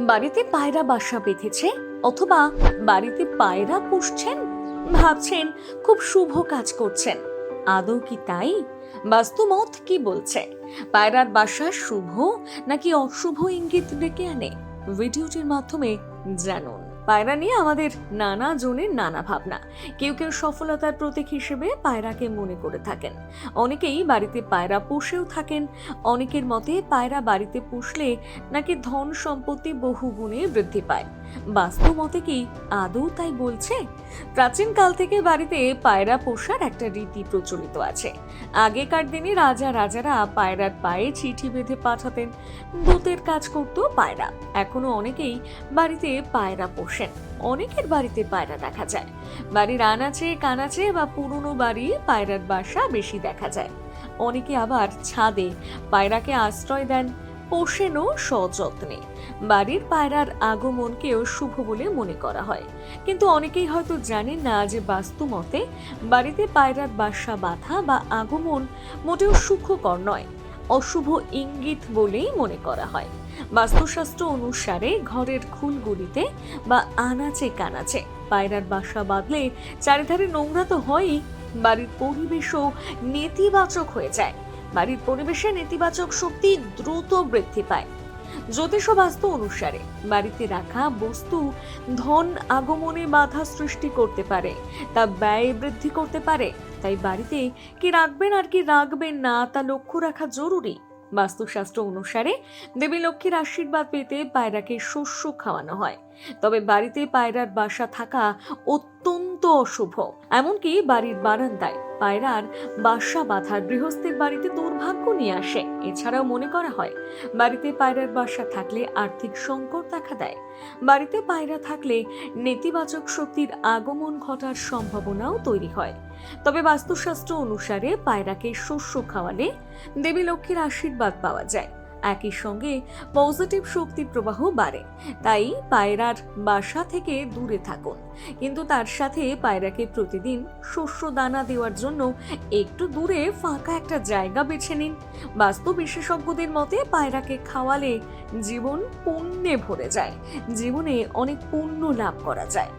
বাড়িতে পায়রা বাসা বেঁধেছে অথবা বাড়িতে পায়রা পুষছেন? ভাবছেন, খুব শুভ কাজ করছেন। আদৌ কি তাই? বাস্তুমত কি বলছে? পায়রার বাসা শুভ নাকি অশুভ ইঙ্গিত ডেকে আনে? ভিডিওটির মাধ্যমে জানুন। পায়রা নিয়ে আমাদের নানা জনের নানা ভাবনা। কেউ কেউ সফলতার প্রতীক হিসেবে পায়রাকে মনে করে থাকেন। অনেকেই বাড়িতে পায়রা পুষেও থাকেন। অনেকের মতে পায়রা বাড়িতে পুষলে নাকি ধন সম্পত্তি বহু গুণে বৃদ্ধি পায়। বাস্তু মতে কি আদৌ তাই বলছে? প্রাচীনকাল থেকে বাড়িতে পায়রা পোষার একটা রীতি প্রচলিত আছে। আগেকার দিনে রাজা রাজারা পায়রার পায়ে চিঠি বেঁধে পাঠাতেন। দূতের কাজ করতো পায়রা। এখনও অনেকেই বাড়িতে পায়রা পোষেন। অনেকের বাড়িতে পায়রা দেখা যায়। বাড়ির আনাচে, কানাচে বা পুরনো বাড়ি পায়রার বাসা বেশি দেখা যায়। অনেকে আবার ছাদে পায়রাকে আশ্রয় দেন। পোষেনও সযত্নে। বাড়ির পায়রার আগমনকেও শুভ বলে মনে করা হয়। কিন্তু অনেকেই হয়তো জানেন না যে বাস্তু মতে বাড়িতে পায়রার বাসা বাঁধা বা আগমন মোটেও সুখকর নয়, অশুভ ইঙ্গিত বলেই মনে করা হয়। বাস্তুশাস্ত্র অনুসারে ঘরের খুলগুলিতে বা আনাচে কানাচে পায়রার বাসা বাঁধলে চারিধারে নোংরা তো হয়ই, বাড়ির পরিবেশও নেতিবাচক হয়ে যায়। বাড়ির পরিবেশে নেতিবাচক শক্তি দ্রুত বৃদ্ধি পায়। জ্যোতিষ বাস্তু অনুসারে বাড়িতে রাখা বস্তু ধন আগমনে বাধা সৃষ্টি করতে পারে, তা ব্যয় বৃদ্ধি করতে পারে। তাই বাড়িতে কি রাখবেন আর কি রাখবেন না তা লক্ষ্য রাখা জরুরি। বাস্তুশাস্ত্র অনুসারে দেবী লক্ষ্মীর আশীর্বাদ পেতে পায়রাকে শস্য খাওয়ানো হয়। তবে বাড়িতে পায়রার বাসা থাকা অত্যন্ত অশুভ। এমনকি বাড়ির বারান্দায় পায়রার বাসা বাঁধা গৃহস্থের বাড়িতে দুর্ভাগ্য নিয়ে আসে। এছাড়াও মনে করা হয়, বাড়িতে পায়রার বাসা থাকলে আর্থিক সংকট দেখা দেয়। বাড়িতে পায়রা থাকলে নেতিবাচক শক্তির আগমন ঘটার সম্ভাবনাও তৈরি হয়। তবে বাস্তুশাস্ত্র অনুসারে পায়রাকে শস্য খাওয়ালে দেবী লক্ষ্মীর আশীর্বাদ পাওয়া যায়। একই সঙ্গে পজিটিভ শক্তির প্রবাহ বাড়ে। তাই পায়রার বাসা থেকে দূরে থাকুন। কিন্তু তার সাথে পায়রাকে প্রতিদিন শস্য দানা দেওয়ার জন্য একটু দূরে ফাঁকা একটা জায়গা বেছে নিন। বাস্তু বিশেষজ্ঞদের মতে পায়রাকে খাওয়ালে জীবন পুণ্যে ভরে যায়। জীবনে অনেক পুণ্য লাভ করা যায়।